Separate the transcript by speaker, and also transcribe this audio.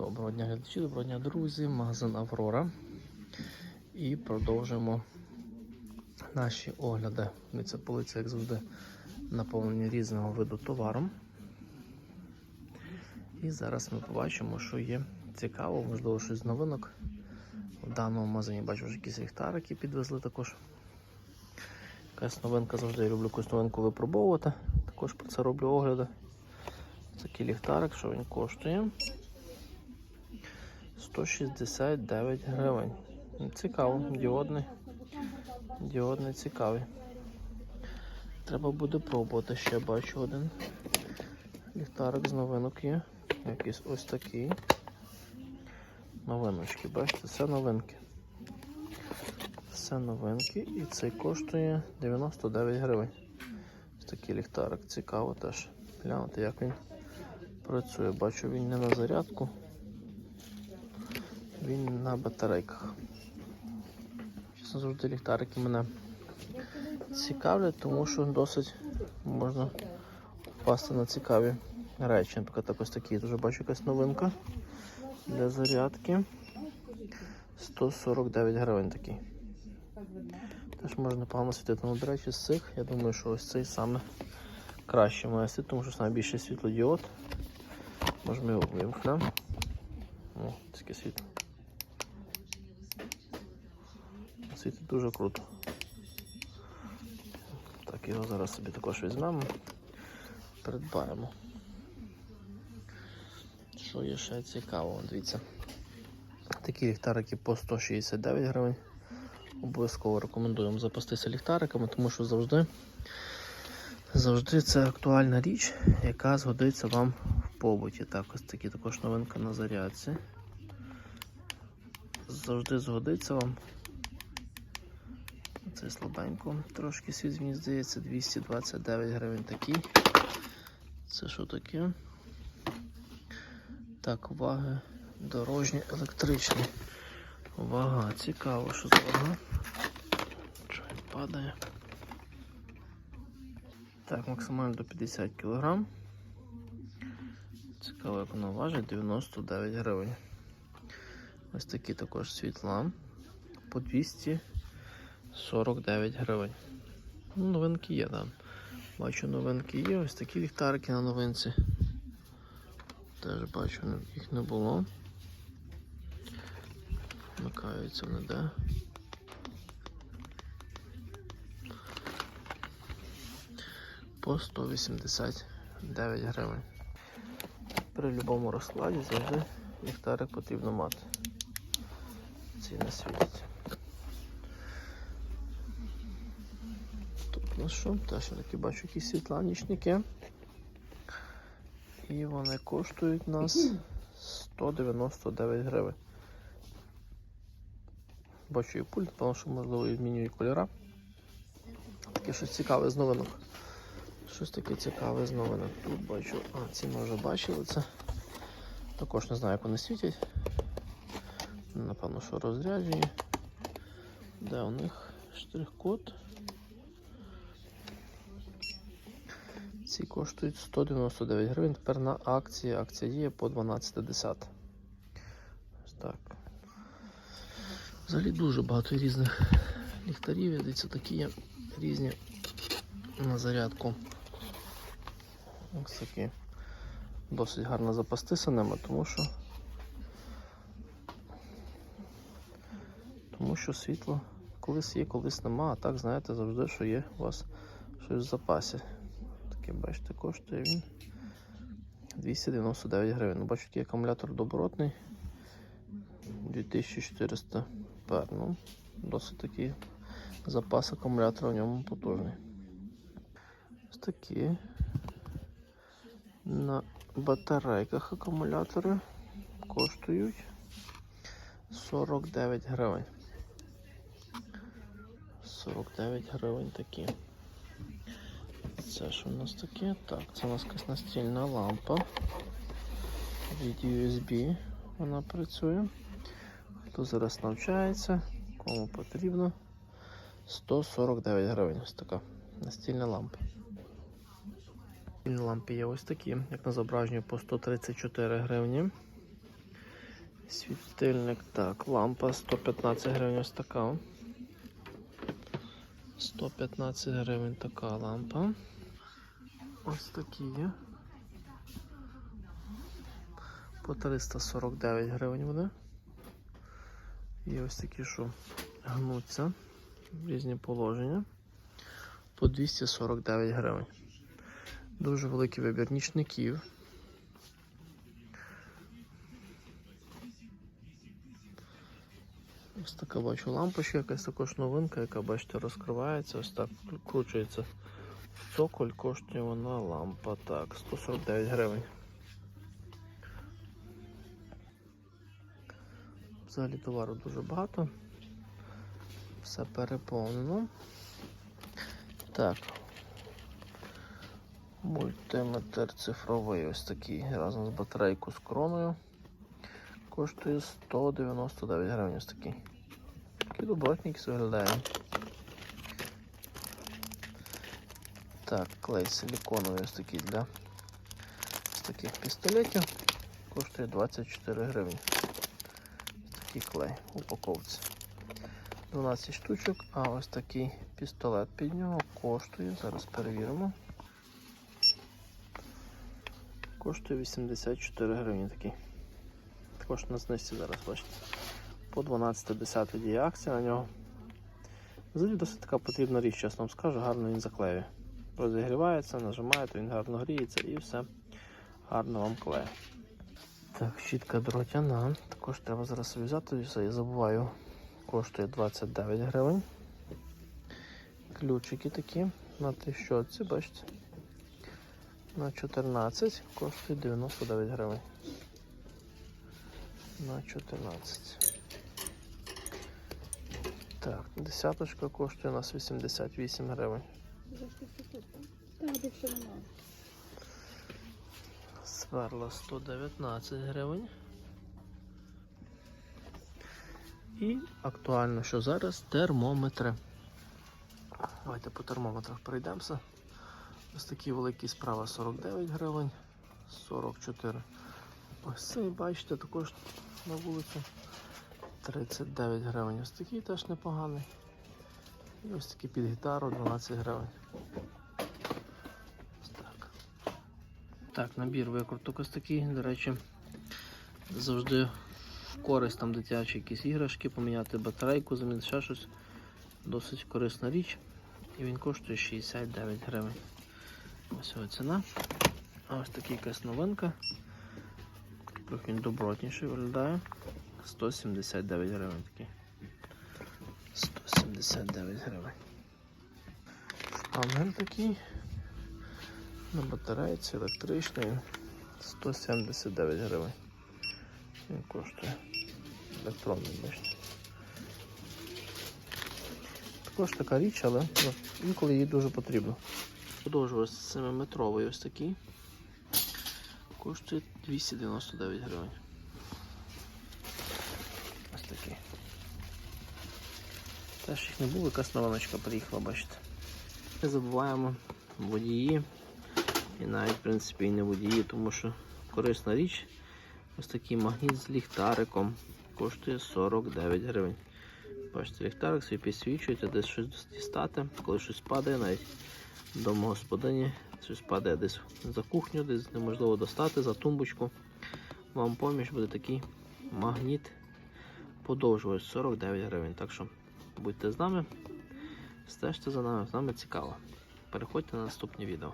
Speaker 1: Доброго дня, глядачі, доброго дня, друзі. Магазин Аврора. І продовжуємо наші огляди. Дивіться, полиця, як завжди, наповнені різного виду товаром. І зараз ми побачимо, що є цікаво, можливо, щось з новинок. В даному магазині бачу вже якісь ліхтарики підвезли також. Якась новинка завжди я люблю якусь новинку випробовувати. Також про це роблю огляди. Такий ліхтарик, що він коштує? 169 гривень. Цікаво, діодний. Діодний цікавий. Треба буде пробувати ще бачу один. Ліхтарик з новинок є. Якийсь ось такий. Новиночки, бачите, все новинки. Все новинки і цей коштує 99 гривень. Ось такий ліхтарик. Цікаво теж. Глянути, як він працює. Бачу, він не на зарядку. Він на батарейках. Чесно завжди ліхтарики мене цікавлять, тому що досить можна впасти на цікаві речі. Наприклад, ось такі. Дуже бачу якась новинка для зарядки. 149 гривень такий. Теж можна непогано світити. Ну, до речі, з цих, я думаю, що ось цей саме краще має світ, тому що найбільше світлодіод. Можемо його вимкнемо. О, таке світло. Світить дуже круто. Так, його зараз собі також візьмемо. Придбаємо. Що є ще цікаво, дивіться. Такі ліхтарики по 169 гривень. Обов'язково рекомендуємо запастися ліхтариками, тому що завжди завжди це актуальна річ, яка згодиться вам в побуті. Так, ось такі також новинка на зарядці. Завжди згодиться вам. Це слабенько. Трошки світ, мені здається, 229 гривень такий. Це що таке? Так, ваги дорожні, електричні. Вага, цікаво, що за вага. Він падає. Так, максимально до 50 кг. Цікаво, як воно важить, 99 гривень. Ось такі також світла по 249 гривень. Ну, новинки є, там. Бачу, новинки є. Ось такі ліхтарики на новинці. Теж бачу, їх не було. Вмикаються вони, де. По 189 гривень. При будь-якому розкладі завжди ліхтарик потрібно мати. Ці не світять. Тут у нас що? Теж я таки бачу якісь світла нічники. І вони коштують нас 199 гривень. Бачу і пульт, тому що можливо і змінює кольора. Таке щось цікаве з новинок. Щось таке цікаве з новинок. Тут бачу, а ці ми вже бачили це. Також не знаю, як вони світять. Напевно, що розряджені. Де у них штрих-код? Ці коштують 199 гривень. Тепер на акції. Акція діє по 12.10. Ось так. Взагалі дуже багато різних ліхтарів. Дивіться, такі є різні на зарядку. Ось такі. Досить гарно запастися ними, тому що тому що світло колись є, колись нема, а так знаєте завжди, що є у вас щось в запасі. Таке, бачите, коштує він 299 гривень. Ну, такий акумулятор добротний. 2400 пер. Ну, досить такий запас акумулятора в ньому потужний. Ось такі на батарейках акумулятори коштують 49 гривень. 49 гривень такі. Це що у нас таке? Так, це у нас якась настільна лампа від USB. Вона працює. Хто зараз навчається, кому потрібно. 149 гривень. Ось така настільна лампа. Настільні Лампи є ось такі, як на зображенні по 134 гривні. Світильник, так, лампа 115 гривень ось така. 115 гривень така лампа. Ось такі є. По 349 гривень буде. І ось такі, що гнуться в різні положення. По 249 гривень. Дуже великий вибір нічників. Ось така бачу лампочка, якась також новинка, яка, бачите, розкривається, ось так вкручується в цоколь, коштує вона лампа. Так, 149 гривень. Взагалі товару дуже багато. Все переповнено. Так. Мультиметр цифровий ось такий разом з батарейкою з кроною. Коштує 199 гривень ось такий. Такий добротник виглядає. Так, клей силіконовий ось такий для ось таких пістолетів. Коштує 24 гривні. Ось такий клей в упаковці. 12 штучок, а ось такий пістолет під нього коштує, зараз перевіримо. Коштує 84 гривні такий. Також на знижці зараз бачите. По 12.10 діє акція на нього. Взагалі досить така потрібна річ, чесно вам скажу, гарно він заклеює. Розігрівається, нажимаєте, він гарно гріється і все гарно вам клеє. Так, щітка дротяна. Також треба зараз взяти, все, я забуваю. Коштує 29 гривень. Ключики такі на тріщотці, бачите. На 14 коштує 99 гривень. На 14. Так, десяточка коштує у нас 88 гривень. Сверла 119 гривень. І актуально, що зараз термометри. Давайте по термометрах пройдемося. Ось такі великі справа 49 гривень, 44. Ось цей, бачите, також на вулицю 39 гривень. Ось такий теж непоганий. І ось такий під гітару 12 гривень. Так. Так, набір викруток ось такий, до речі, завжди в користь там дитячі якісь іграшки, поміняти батарейку, замінити ще щось. Досить корисна річ. І він коштує 69 гривень. Ось його ціна. А ось така якась новинка. Трохи він добротніший виглядає. 179 гривень такий. 179 гривень. Штангель такий. На батарейці електричний 179 гривень. Він коштує електронний бачите. Також така річ, але ну, інколи їй дуже потрібно. Продовжую 7-метровий ось такий. Коштує 299 гривень. Ось такий. Теж їх не було, якась новиночка приїхала, бачите. Не забуваємо водії. І навіть, в принципі, і не водії, тому що корисна річ. Ось такий магніт з ліхтариком. Коштує 49 гривень. Бачите, ліхтарик собі підсвічуєте, десь щось дістати, коли щось падає, навіть домогосподині, щось падає десь за кухню, десь неможливо достати, за тумбочку. Вам поміж буде такий магніт подовжувач 49 гривень. Так що будьте з нами, стежте за нами, з нами цікаво. Переходьте на наступні відео.